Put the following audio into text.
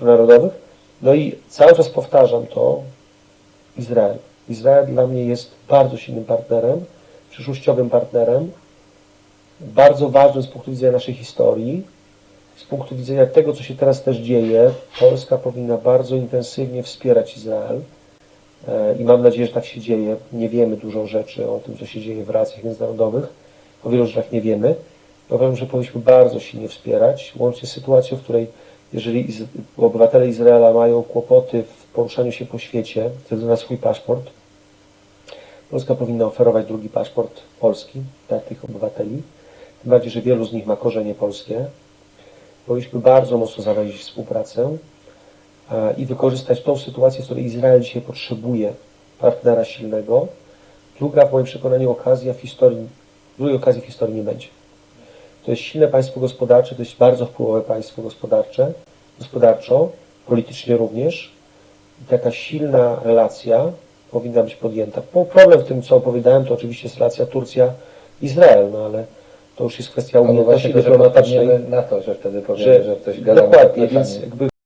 narodowych. No i cały czas powtarzam to, Izrael. Izrael dla mnie jest bardzo silnym partnerem, przyszłościowym partnerem, bardzo ważnym z punktu widzenia naszej historii, z punktu widzenia tego, co się teraz też dzieje. Polska powinna bardzo intensywnie wspierać Izrael E, i mam nadzieję, że tak się dzieje. Nie wiemy dużo rzeczy o tym, co się dzieje w relacjach międzynarodowych. O wielu rzeczach nie wiemy. Uważam, że powinniśmy bardzo silnie wspierać, łącznie z sytuacją, w której jeżeli obywatele Izraela mają kłopoty w poruszaniu się po świecie ze względu na swój paszport, Polska powinna oferować drugi paszport polski dla tych obywateli. Tym bardziej, że wielu z nich ma korzenie polskie. Powinniśmy bardzo mocno zawadzić współpracę e, i wykorzystać tą sytuację, w której Izrael dzisiaj potrzebuje partnera silnego. Druga, w moim przekonaniu, okazja w historii, drugiej okazji w historii nie będzie. To jest silne państwo gospodarcze, to jest bardzo wpływowe państwo gospodarcze, gospodarczo, politycznie również. I taka silna relacja powinna być podjęta. Po- Problem w tym, co opowiadałem, to oczywiście jest relacja Turcja-Izrael, no ale to już jest kwestia Albo umiejętności dyplomatycznej. na to, że wtedy powiemy, że, Że, ktoś gada dokładnie, więc jakby